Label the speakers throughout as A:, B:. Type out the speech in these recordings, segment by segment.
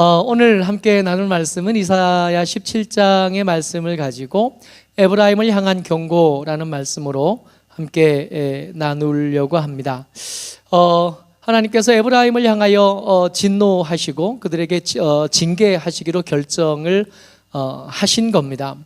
A: 어, 오늘 함께 나눌 말씀은 이사야 17장의 말씀을 가지고 에브라임을 향한 경고라는 말씀으로 함께 에, 나누려고 합니다. 어, 하나님께서 에브라임을 향하여 어, 진노하시고 그들에게 지- 어, 징계하시기로 결정을 어, 하신 겁니다.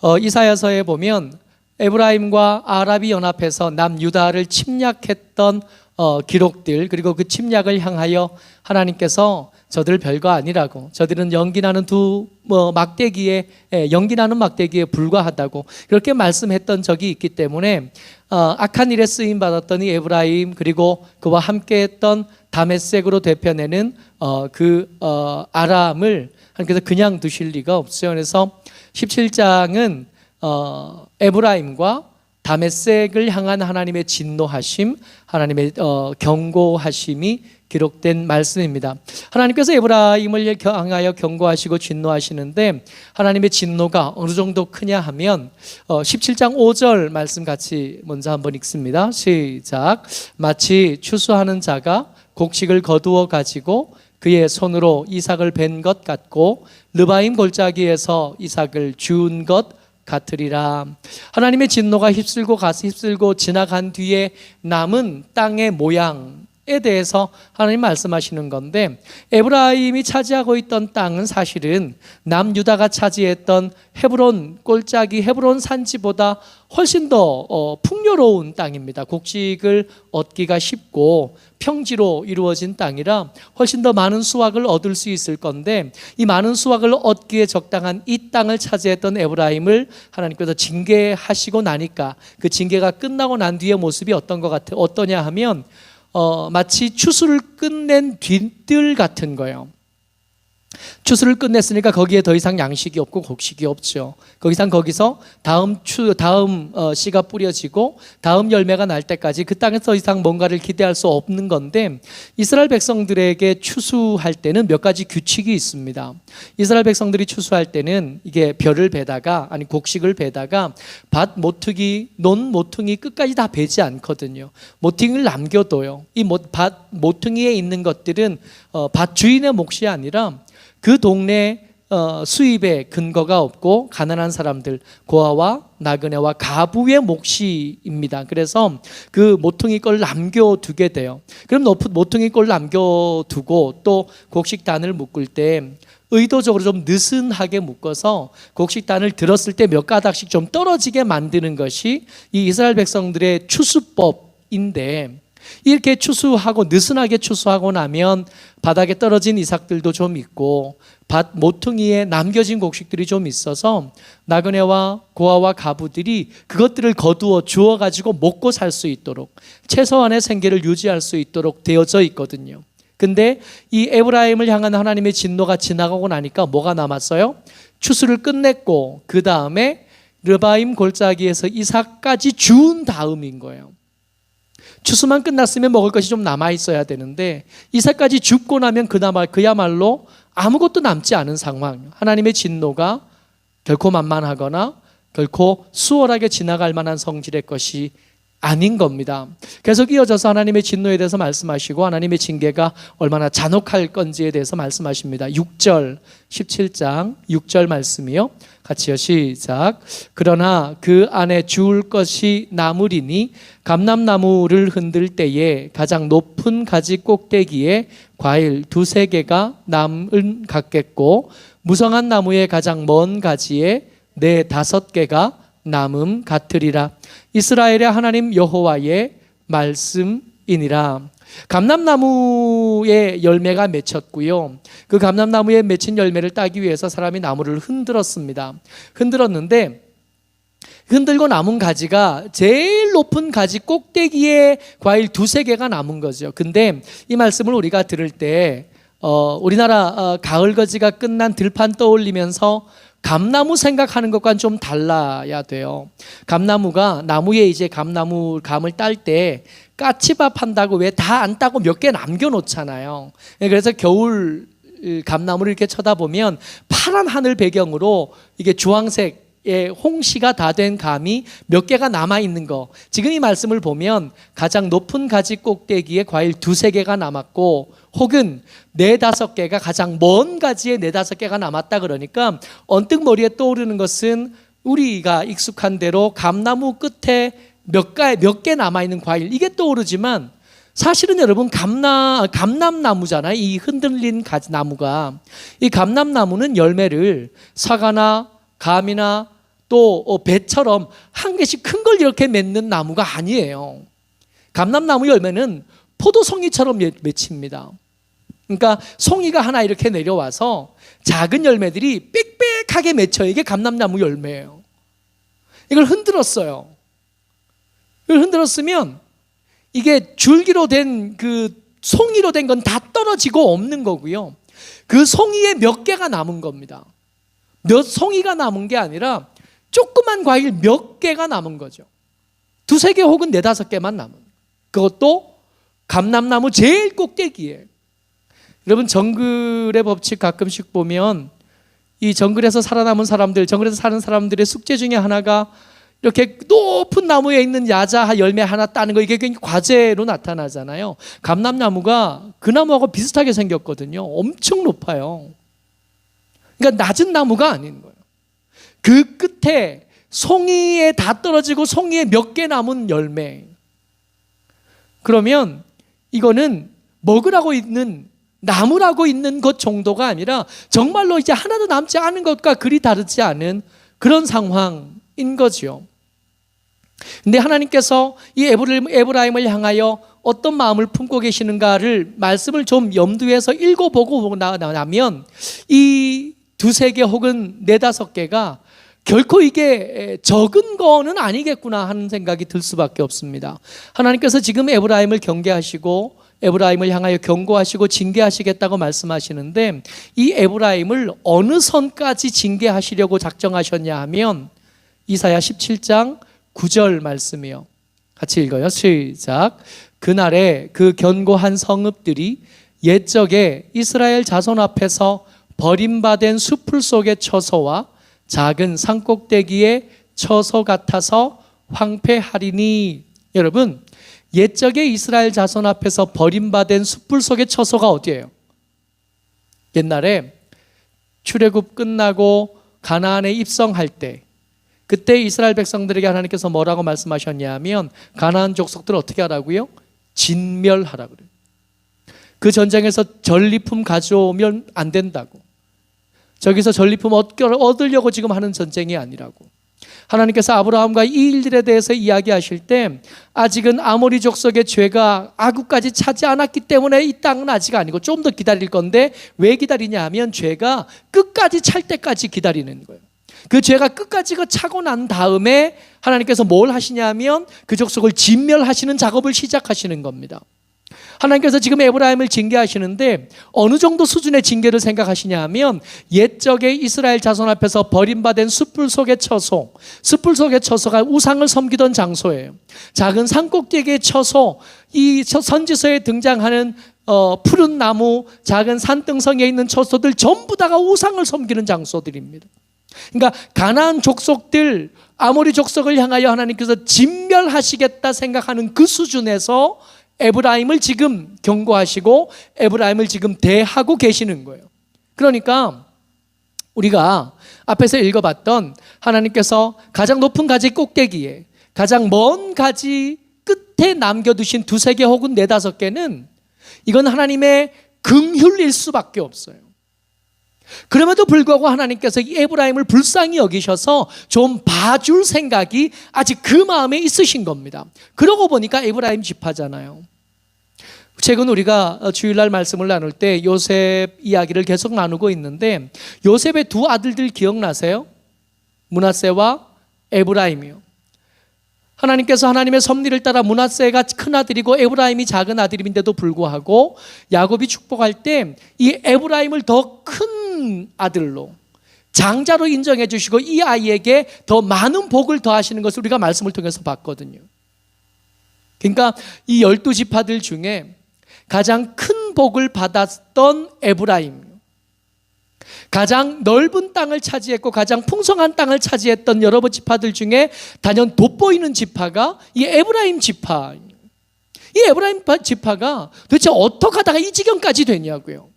A: 어, 이사야서에 보면 에브라임과 아랍이 연합해서 남유다를 침략했던 어, 기록들 그리고 그 침략을 향하여 하나님께서 저들 별거 아니라고 저들은 연기나는 두 뭐, 막대기에 예, 연기나는 막대기에 불과하다고 그렇게 말씀했던 적이 있기 때문에 어, 악한 일에 쓰임 받았던 이 에브라임 그리고 그와 함께했던 다메섹으로 대표내는 어, 그 어, 아람을 하나님께서 그냥 두실 리가 없어요. 그래서 17장은 어, 에브라임과 다메섹을 향한 하나님의 진노하심, 하나님의 어, 경고하심이 기록된 말씀입니다. 하나님께서 에브라임을 향하여 경고하시고 진노하시는데 하나님의 진노가 어느 정도 크냐 하면 어, 17장 5절 말씀 같이 먼저 한번 읽습니다. 시작. 마치 추수하는 자가 곡식을 거두어 가지고 그의 손으로 이삭을 벤 것 같고 르바임 골짜기에서 이삭을 주운 것 같으리라. 하나님의 진노가 휩쓸고 가서 휩쓸고 지나간 뒤에 남은 땅의 모양 에 대해서 하나님 말씀하시는 건데 에브라임이 차지하고 있던 땅은 사실은 남유다가 차지했던 헤브론 골짜기 헤브론 산지보다 훨씬 더 어, 풍요로운 땅입니다. 곡식을 얻기가 쉽고 평지로 이루어진 땅이라 훨씬 더 많은 수확을 얻을 수 있을 건데 이 많은 수확을 얻기에 적당한 이 땅을 차지했던 에브라임을 하나님께서 징계하시고 나니까 그 징계가 끝나고 난 뒤의 모습이 어떤 것 같아 어떠냐 하면 어, 마치 추수를 끝낸 뒤뜰 같은 거예요. 추수를 끝냈으니까 거기에 더 이상 양식이 없고 곡식이 없죠. 거 이상 거기서 다음 추 다음 어, 씨가 뿌려지고 다음 열매가 날 때까지 그 땅에서 더 이상 뭔가를 기대할 수 없는 건데 이스라엘 백성들에게 추수할 때는 몇 가지 규칙이 있습니다. 이스라엘 백성들이 추수할 때는 이게 벼를 베다가 아니 곡식을 베다가 밭 모퉁이 논 모퉁이 끝까지 다 베지 않거든요. 모퉁이를 남겨둬요. 이 밭 모퉁이에 있는 것들은 어, 밭 주인의 몫이 아니라 그 동네 어, 수입에 근거가 없고 가난한 사람들 고아와 나그네와 가부의 몫이입니다. 그래서 그 모퉁이 걸 남겨두게 돼요. 그럼 모퉁이 걸 남겨두고 또 곡식단을 묶을 때 의도적으로 좀 느슨하게 묶어서 곡식단을 들었을 때 몇 가닥씩 좀 떨어지게 만드는 것이 이 이스라엘 백성들의 추수법인데 이렇게 추수하고 느슨하게 추수하고 나면 바닥에 떨어진 이삭들도 좀 있고 밭 모퉁이에 남겨진 곡식들이 좀 있어서 나그네와 고아와 가부들이 그것들을 거두어 주어 가지고 먹고 살 수 있도록 최소한의 생계를 유지할 수 있도록 되어져 있거든요. 근데 이 에브라임을 향한 하나님의 진노가 지나가고 나니까 뭐가 남았어요? 추수를 끝냈고 그 다음에 르바임 골짜기에서 이삭까지 주운 다음인 거예요. 추수만 끝났으면 먹을 것이 좀 남아 있어야 되는데 이삭까지 죽고 나면 그나마 그야말로 아무것도 남지 않은 상황. 하나님의 진노가 결코 만만하거나 결코 수월하게 지나갈 만한 성질의 것이 아닌 겁니다. 계속 이어져서 하나님의 진노에 대해서 말씀하시고 하나님의 징계가 얼마나 잔혹할 건지에 대해서 말씀하십니다. 6절 17장 6절 말씀이요. 같이요. 시작. 그러나 그 안에 주울 것이 나무리니 감람나무를 흔들 때에 가장 높은 가지 꼭대기에 과일 두세 개가 남은 같겠고 무성한 나무의 가장 먼 가지에 네 다섯 개가 남음 같으리라. 이스라엘의 하나님 여호와의 말씀이니라. 감람나무의 열매가 맺혔고요. 그 감람나무에 맺힌 열매를 따기 위해서 사람이 나무를 흔들었습니다. 흔들었는데 흔들고 남은 가지가 제일 높은 가지 꼭대기에 과일 두세 개가 남은 거죠. 근데 이 말씀을 우리가 들을 때 어, 우리나라 어, 가을 거지가 끝난 들판 떠올리면서 감나무 생각하는 것과는 좀 달라야 돼요. 감나무가 나무에 이제 감나무 감을 딸 때 까치밥 한다고 왜 다 안 따고 몇 개 남겨 놓잖아요. 그래서 겨울 감나무를 이렇게 쳐다보면 파란 하늘 배경으로 이게 주황색 의 홍시가 다 된 감이 몇 개가 남아 있는 거. 지금 이 말씀을 보면 가장 높은 가지 꼭대기에 과일 두세 개가 남았고 혹은 네 다섯 개가 가장 먼 가지에 네 다섯 개가 남았다 그러니까 언뜻 머리에 떠오르는 것은 우리가 익숙한 대로 감나무 끝에 몇가몇개 남아 있는 과일 이게 떠오르지만 사실은 여러분 감나 감남나무잖아요. 이 흔들린 가지 나무가 이 감남나무는 열매를 사과나 감이나 또 어, 배처럼 한 개씩 큰 걸 이렇게 맺는 나무가 아니에요. 감남나무 열매는 포도송이처럼 맺- 맺힙니다. 그러니까 송이가 하나 이렇게 내려와서 작은 열매들이 빽빽하게 맺혀요. 이게 감남나무 열매예요. 이걸 흔들었어요. 이걸 흔들었으면 이게 줄기로 된 그 송이로 된 건 다 떨어지고 없는 거고요. 그 송이에 몇 개가 남은 겁니다. 몇 송이가 남은 게 아니라 조그만 과일 몇 개가 남은 거죠. 두세 개 혹은 네다섯 개만 남은. 그것도 감남나무 제일 꼭대기에. 여러분 정글의 법칙 가끔씩 보면 이 정글에서 살아남은 사람들, 정글에서 사는 사람들의 숙제 중에 하나가 이렇게 높은 나무에 있는 야자 열매 하나 따는 거 이게 굉장히 과제로 나타나잖아요. 감남나무가 그 나무하고 비슷하게 생겼거든요. 엄청 높아요. 그러니까 낮은 나무가 아닌 거예요. 그 끝에 송이에 다 떨어지고 송이에 몇 개 남은 열매. 그러면 이거는 먹으라고 있는 나무라고 있는 것 정도가 아니라 정말로 이제 하나도 남지 않은 것과 그리 다르지 않은 그런 상황인 거죠. 근데 하나님께서 이 에브라임- 에브라임을 향하여 어떤 마음을 품고 계시는가를 말씀을 좀 염두에서 읽어보고 나- 나면 이 두세 개 혹은 네다섯 개가 결코 이게 적은 거는 아니겠구나 하는 생각이 들 수밖에 없습니다. 하나님께서 지금 에브라임을 경계하시고 에브라임을 향하여 경고하시고 징계하시겠다고 말씀하시는데 이 에브라임을 어느 선까지 징계하시려고 작정하셨냐 하면 이사야 17장 9절 말씀이요. 같이 읽어요. 시작. 그날에 그 견고한 성읍들이 옛적에 이스라엘 자손 앞에서 버림받은 수풀 속의 처소와 작은 산꼭대기의 처소 같아서 황폐하리니 여러분 옛적에 이스라엘 자손 앞에서 버림받은 숯불 속의 처소가 어디예요? 옛날에 출애굽 끝나고 가나안에 입성할 때 그때 이스라엘 백성들에게 하나님께서 뭐라고 말씀하셨냐면 가나안 족속들 어떻게 하라고요? 진멸하라 그래요. 그 전쟁에서 전리품 가져오면 안 된다고. 저기서 전리품 얻으려고 지금 하는 전쟁이 아니라고. 하나님께서 아브라함과 이 일들에 대해서 이야기하실 때 아직은 아모리 족속의 죄가 아구까지 차지 않았기 때문에 이 땅은 아직 아니고 좀 더 기다릴 건데 왜 기다리냐 하면 죄가 끝까지 찰 때까지 기다리는 거예요. 그 죄가 끝까지 그 차고 난 다음에 하나님께서 뭘 하시냐면 그 족속을 진멸하시는 작업을 시작하시는 겁니다. 하나님께서 지금 에브라임을 징계하시는데 어느 정도 수준의 징계를 생각하시냐 하면 옛적에 이스라엘 자손 앞에서 버림받은 숯불 속의 처소, 숯불 속의 처소가 우상을 섬기던 장소예요. 작은 산꼭대기의 처소, 이 처- 선지서에 등장하는 어, 푸른 나무, 작은 산등성에 있는 처소들 전부 다가 우상을 섬기는 장소들입니다. 그러니까 가나안 족속들 아모리 족속을 향하여 하나님께서 진멸하시겠다 생각하는 그 수준에서 에브라임을 지금 경고하시고 에브라임을 지금 대하고 계시는 거예요. 그러니까 우리가 앞에서 읽어봤던 하나님께서 가장 높은 가지 꼭대기에 가장 먼 가지 끝에 남겨두신 두세 개 혹은 네다섯 개는 이건 하나님의 긍휼일 수밖에 없어요. 그럼에도 불구하고 하나님께서 이 에브라임을 불쌍히 여기셔서 좀 봐줄 생각이 아직 그 마음에 있으신 겁니다. 그러고 보니까 에브라임 집하잖아요. 최근 우리가 주일날 말씀을 나눌 때 요셉 이야기를 계속 나누고 있는데 요셉의 두 아들들 기억나세요? 문하세와 에브라임이요. 하나님께서 하나님의 섭리를 따라 문하세가 큰 아들이고 에브라임이 작은 아들임인데도 불구하고 야곱이 축복할 때 이 에브라임을 더 큰 아들로 장자로 인정해 주시고 이 아이에게 더 많은 복을 더하시는 것을 우리가 말씀을 통해서 봤거든요. 그러니까 이 열두 지파들 중에 가장 큰 복을 받았던 에브라임 가장 넓은 땅을 차지했고 가장 풍성한 땅을 차지했던 여러 지파들 중에 단연 돋보이는 지파가 이 에브라임 지파. 이 에브라임 지파가 도대체 어떻게 하다가 이 지경까지 되냐고요.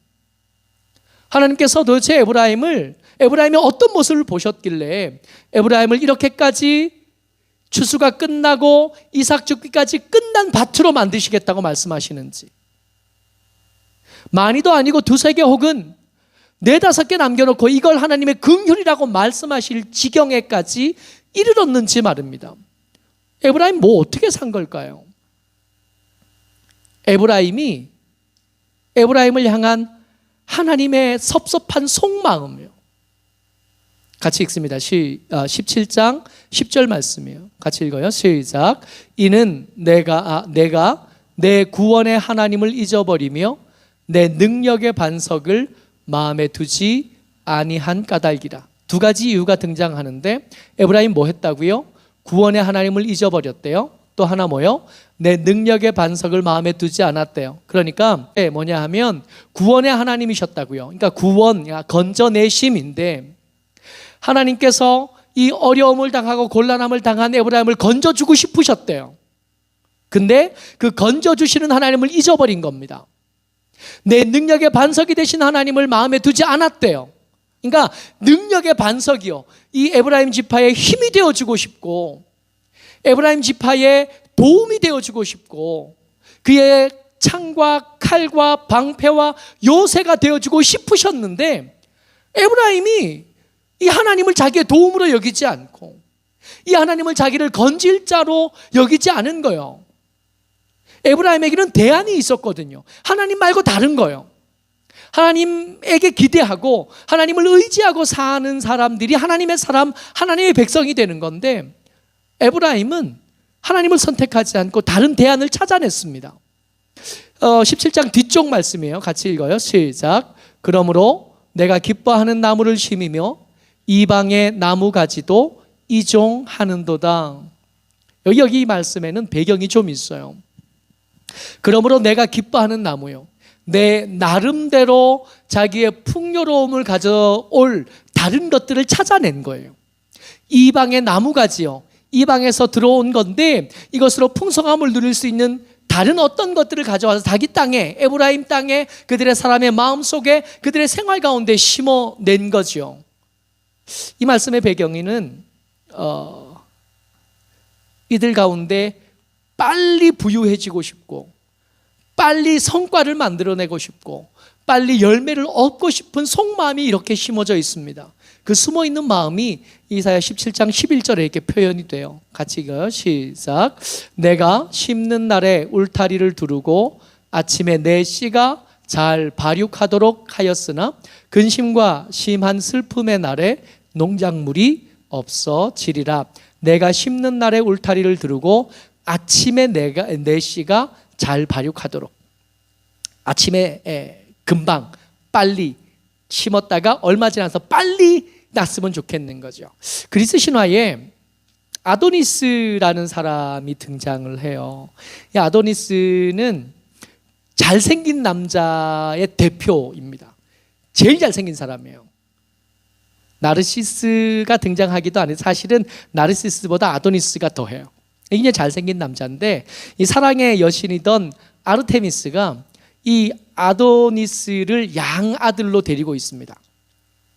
A: 하나님께서 도대체 에브라임을 에브라임이 어떤 모습을 보셨길래 에브라임을 이렇게까지 추수가 끝나고 이삭 죽기까지 끝난 밭으로 만드시겠다고 말씀하시는지 많이도 아니고 두세 개 혹은 네다섯 개 남겨놓고 이걸 하나님의 긍휼이라고 말씀하실 지경에까지 이르렀는지 말입니다. 에브라임 뭐 어떻게 산 걸까요? 에브라임이 에브라임을 향한 하나님의 섭섭한 속마음이요. 같이 읽습니다. 시, 아, 17장 10절 말씀이에요. 같이 읽어요. 시작. 이는 내가 아, 내가 내 구원의 하나님을 잊어버리며 내 능력의 반석을 마음에 두지 아니한 까닭이라. 두 가지 이유가 등장하는데 에브라임 뭐 했다고요? 구원의 하나님을 잊어버렸대요. 또 하나 뭐요? 내 능력의 반석을 마음에 두지 않았대요. 그러니까 뭐냐 하면 구원의 하나님이셨다고요. 그러니까 구원, 건져내심인데 하나님께서 이 어려움을 당하고 곤란함을 당한 에브라임을 건져주고 싶으셨대요. 근데 그 건져주시는 하나님을 잊어버린 겁니다. 내 능력의 반석이 되신 하나님을 마음에 두지 않았대요. 그러니까 능력의 반석이요. 이 에브라임 지파의 힘이 되어주고 싶고, 에브라임 지파의 도움이 되어주고 싶고, 그의 창과 칼과 방패와 요새가 되어주고 싶으셨는데, 에브라임이 이 하나님을 자기의 도움으로 여기지 않고, 이 하나님을 자기를 건질 자로 여기지 않은 거예요. 에브라임에게는 대안이 있었거든요. 하나님 말고 다른 거예요. 하나님에게 기대하고 하나님을 의지하고 사는 사람들이 하나님의 사람, 하나님의 백성이 되는 건데 에브라임은 하나님을 선택하지 않고 다른 대안을 찾아냈습니다. 어, 17장 뒤쪽 말씀이에요. 같이 읽어요. 시작. 그러므로 내가 기뻐하는 나무를 심으며 이방의 나무 가지도 이종하는도다. 여기 여기 말씀에는 배경이 좀 있어요. 그러므로 내가 기뻐하는 나무요. 내 나름대로 자기의 풍요로움을 가져올 다른 것들을 찾아낸 거예요. 이방의 나무가지요. 이방에서 들어온 건데 이것으로 풍성함을 누릴 수 있는 다른 어떤 것들을 가져와서 자기 땅에 에브라임 땅에 그들의 사람의 마음 속에 그들의 생활 가운데 심어낸 거죠. 이 말씀의 배경에는 어, 이들 가운데 빨리 부유해지고 싶고 빨리 성과를 만들어내고 싶고 빨리 열매를 얻고 싶은 속마음이 이렇게 심어져 있습니다. 그 숨어 있는 마음이 이사야 17장 11절에 이렇게 표현이 돼요. 같이 읽어요. 시작. 내가 심는 날에 울타리를 두르고 아침에 내 씨가 잘 발육하도록 하였으나 근심과 심한 슬픔의 날에 농작물이 없어지리라. 내가 심는 날에 울타리를 두르고 아침에 내가 내 씨가 잘 발육하도록 아침에 에, 금방 빨리 심었다가 얼마 지나서 빨리 났으면 좋겠는 거죠. 그리스 신화에 아도니스라는 사람이 등장을 해요. 이 아도니스는 잘생긴 남자의 대표입니다. 제일 잘생긴 사람이에요. 나르시스가 등장하기도 하는데 사실은 나르시스보다 아도니스가 더해요. 굉장히 잘생긴 남자인데 이 사랑의 여신이던 아르테미스가 이 아도니스를 양아들로 데리고 있습니다.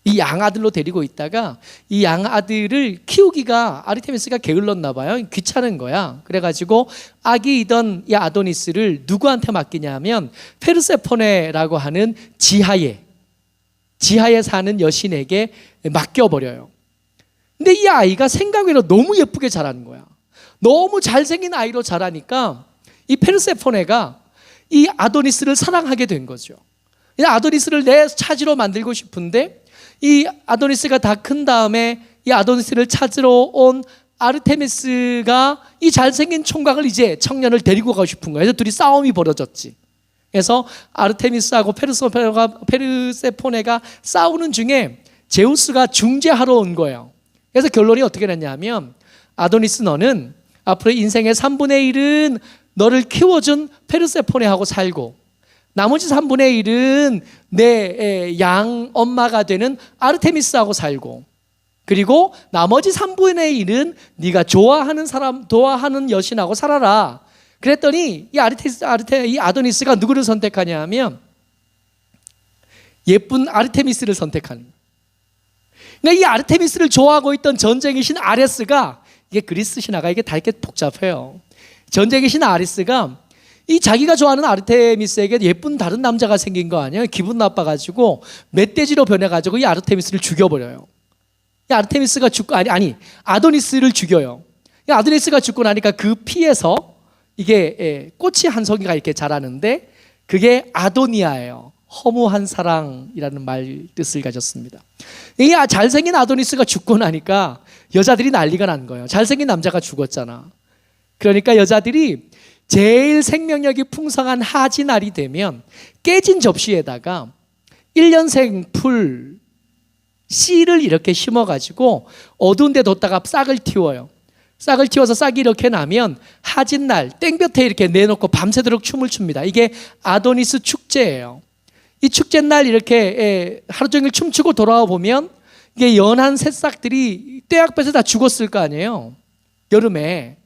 A: 이 양아들로 데리고 있다가 이 양아들을 키우기가 아르테미스가 게을렀나 봐요. 귀찮은 거야. 그래가지고 아기이던 이 아도니스를 누구한테 맡기냐면 페르세포네라고 하는 지하에 지하에 사는 여신에게 맡겨버려요. 근데 이 아이가 생각외로 너무 예쁘게 자라는 거야. 너무 잘생긴 아이로 자라니까 이 페르세포네가 이 아도니스를 사랑하게 된 거죠. 이 아도니스를 내 차지로 만들고 싶은데 이 아도니스가 다 큰 다음에 이 아도니스를 찾으러 온 아르테미스가 이 잘생긴 총각을 이제 청년을 데리고 가고 싶은 거예요. 그래서 둘이 싸움이 벌어졌지. 그래서 아르테미스하고 페르세포네가, 페르세포네가 싸우는 중에 제우스가 중재하러 온 거예요. 그래서 결론이 어떻게 됐냐면 아도니스 너는 앞으로 인생의 3분의 1은 너를 키워준 페르세포네하고 살고 나머지 3분의 1은 내 양 엄마가 되는 아르테미스하고 살고 그리고 나머지 3분의 1은 네가 좋아하는 사람, 좋아하는 여신하고 살아라. 그랬더니 이 아르테스 아르테 이 아도니스가 누구를 선택하냐 하면 예쁜 아르테미스를 선택하는. 근데 이 아르테미스를 좋아하고 있던 전쟁의 신 아레스가 이게 그리스 신화가 이게 다 이렇게 복잡해요. 전쟁의 신 아레스가 이 자기가 좋아하는 아르테미스에게 예쁜 다른 남자가 생긴 거 아니에요? 기분 나빠가지고 멧돼지로 변해가지고 이 아르테미스를 죽여버려요. 이 아르테미스가 죽고 아니 아니 아도니스를 죽여요. 이 아도니스가 죽고 나니까 그 피에서 이게 예, 꽃이 한 송이가 이렇게 자라는데 그게 아도니아예요. 허무한 사랑이라는 말 뜻을 가졌습니다. 이 아- 잘생긴 아도니스가 죽고 나니까 여자들이 난리가 난 거예요. 잘생긴 남자가 죽었잖아. 그러니까 여자들이 제일 생명력이 풍성한 하지 날이 되면 깨진 접시에다가 1년생 풀 씨를 이렇게 심어가지고 어두운 데 뒀다가 싹을 틔워요. 싹을 틔워서 싹이 이렇게 나면 하진 날 땡볕에 이렇게 내놓고 밤새도록 춤을 춥니다. 이게 아도니스 축제예요. 이 축제 날 이렇게 예, 하루 종일 춤추고 돌아와 보면 이게 연한 새싹들이 떼약볕에 다 죽었을 거 아니에요. 여름에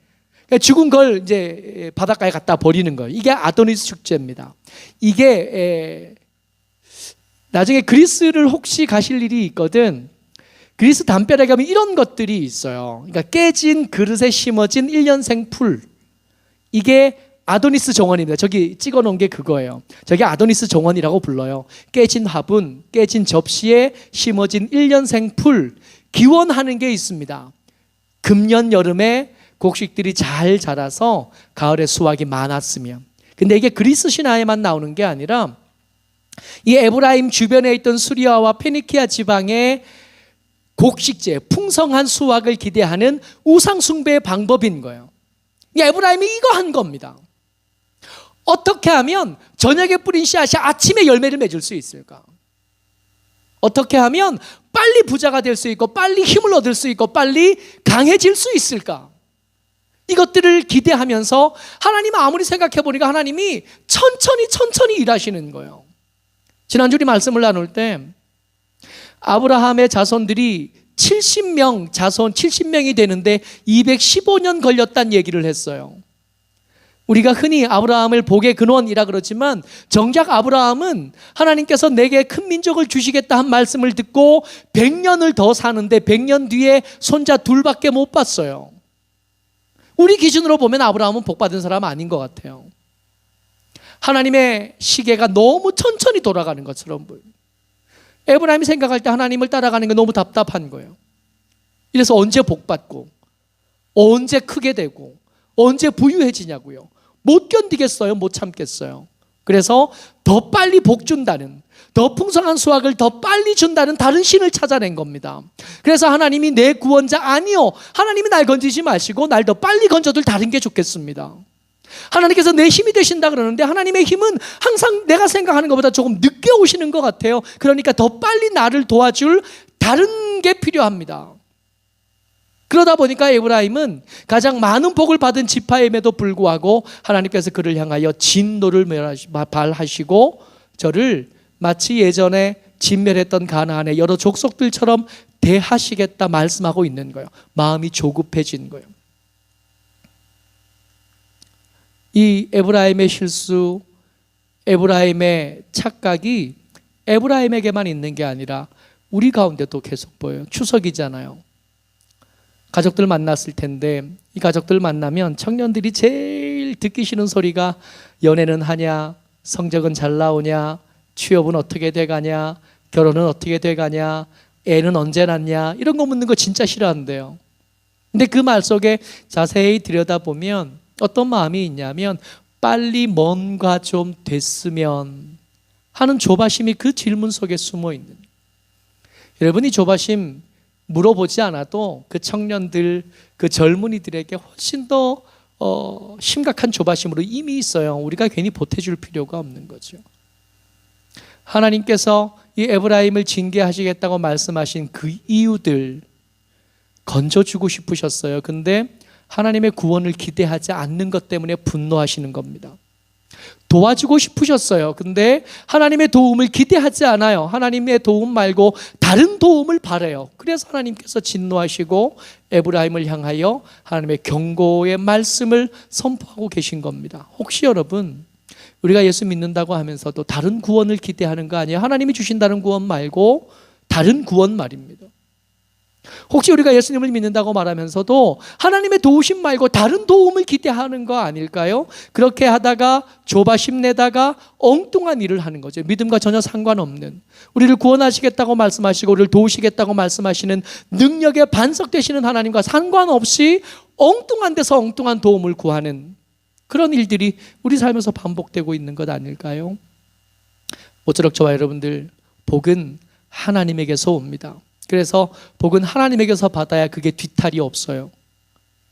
A: 그러니까 죽은 걸 이제 바닷가에 갖다 버리는 거예요. 이게 아도니스 축제입니다. 이게 에, 나중에 그리스를 혹시 가실 일이 있거든. 그리스 담벼락에 가면 이런 것들이 있어요. 그러니까 깨진 그릇에 심어진 1년생 풀. 이게 아도니스 정원입니다. 저기 찍어 놓은 게 그거예요. 저게 아도니스 정원이라고 불러요. 깨진 화분, 깨진 접시에 심어진 1년생 풀, 기원하는 게 있습니다. 금년 여름에 곡식들이 잘 자라서 가을에 수확이 많았으면. 근데 이게 그리스 신화에만 나오는 게 아니라 이 에브라임 주변에 있던 수리아와 페니키아 지방의 곡식제, 풍성한 수확을 기대하는 우상 숭배의 방법인 거예요. 이 에브라임이 이거 한 겁니다. 어떻게 하면 저녁에 뿌린 씨앗이 아침에 열매를 맺을 수 있을까? 어떻게 하면 빨리 부자가 될 수 있고 빨리 힘을 얻을 수 있고 빨리 강해질 수 있을까? 이것들을 기대하면서 하나님 아무리 생각해 보니까 하나님이 천천히 천천히 일하시는 거예요. 지난주 우리 말씀을 나눌 때 아브라함의 자손들이 70명 자손 70명이 되는데 215년 걸렸다는 얘기를 했어요. 우리가 흔히 아브라함을 복의 근원이라 그러지만 정작 아브라함은 하나님께서 내게 큰 민족을 주시겠다 한 말씀을 듣고 100년을 더 사는데 100년 뒤에 손자 둘밖에 못 봤어요. 우리 기준으로 보면 아브라함은 복 받은 사람 아닌 것 같아요. 하나님의 시계가 너무 천천히 돌아가는 것처럼 보여요. 에브라임이 생각할 때 하나님을 따라가는 게 너무 답답한 거예요. 이래서 언제 복 받고 언제 크게 되고 언제 부유해지냐고요. 못 견디겠어요. 못 참겠어요. 그래서 더 빨리 복 준다는 더 풍성한 수확을 더 빨리 준다는 다른 신을 찾아낸 겁니다. 그래서 하나님이 내 구원자 아니요. 하나님이 날 건지지 마시고 날 더 빨리 건져둘 다른 게 좋겠습니다. 하나님께서 내 힘이 되신다 그러는데 하나님의 힘은 항상 내가 생각하는 것보다 조금 늦게 오시는 것 같아요. 그러니까 더 빨리 나를 도와줄 다른 게 필요합니다. 그러다 보니까 에브라임은 가장 많은 복을 받은 지파임에도 불구하고 하나님께서 그를 향하여 진노를 발하시고 저를 마치 예전에 진멸했던 가나안의 여러 족속들처럼 대하시겠다 말씀하고 있는 거예요. 마음이 조급해진 거예요. 이 에브라임의 실수, 에브라임의 착각이 에브라임에게만 있는 게 아니라 우리 가운데도 계속 보여요. 추석이잖아요. 가족들 만났을 텐데 이 가족들 만나면 청년들이 제일 듣기 싫은 소리가 연애는 하냐, 성적은 잘 나오냐, 취업은 어떻게 돼가냐, 결혼은 어떻게 돼가냐, 애는 언제 낳냐 이런 거 묻는 거 진짜 싫어한대요. 근데 그 말 속에 자세히 들여다보면 어떤 마음이 있냐면 빨리 뭔가 좀 됐으면 하는 조바심이 그 질문 속에 숨어 있는. 여러분이 조바심 물어보지 않아도 그 청년들, 그 젊은이들에게 훨씬 더 어, 심각한 조바심으로 이미 있어요. 우리가 괜히 보태줄 필요가 없는 거죠. 하나님께서 이 에브라임을 징계하시겠다고 말씀하신 그 이유들 건져주고 싶으셨어요. 근데 하나님의 구원을 기대하지 않는 것 때문에 분노하시는 겁니다. 도와주고 싶으셨어요. 근데 하나님의 도움을 기대하지 않아요. 하나님의 도움 말고 다른 도움을 바래요. 그래서 하나님께서 진노하시고 에브라임을 향하여 하나님의 경고의 말씀을 선포하고 계신 겁니다. 혹시 여러분 우리가 예수 믿는다고 하면서도 다른 구원을 기대하는 거 아니에요? 하나님이 주신다는 구원 말고 다른 구원 말입니다. 혹시 우리가 예수님을 믿는다고 말하면서도 하나님의 도우심 말고 다른 도움을 기대하는 거 아닐까요? 그렇게 하다가 조바심 내다가 엉뚱한 일을 하는 거죠. 믿음과 전혀 상관없는 우리를 구원하시겠다고 말씀하시고 우리를 도우시겠다고 말씀하시는 능력에 반석 되시는 하나님과 상관없이 엉뚱한 데서 엉뚱한 도움을 구하는 그런 일들이 우리 삶에서 반복되고 있는 것 아닐까요? 모쪼록 저와 여러분들 복은 하나님에게서 옵니다. 그래서 복은 하나님에게서 받아야 그게 뒤탈이 없어요.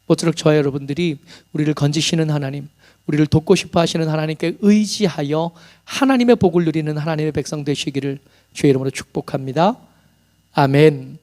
A: 모쪼록 저와 여러분들이 우리를 건지시는 하나님, 우리를 돕고 싶어 하시는 하나님께 의지하여 하나님의 복을 누리는 하나님의 백성 되시기를 주의 이름으로 축복합니다. 아멘.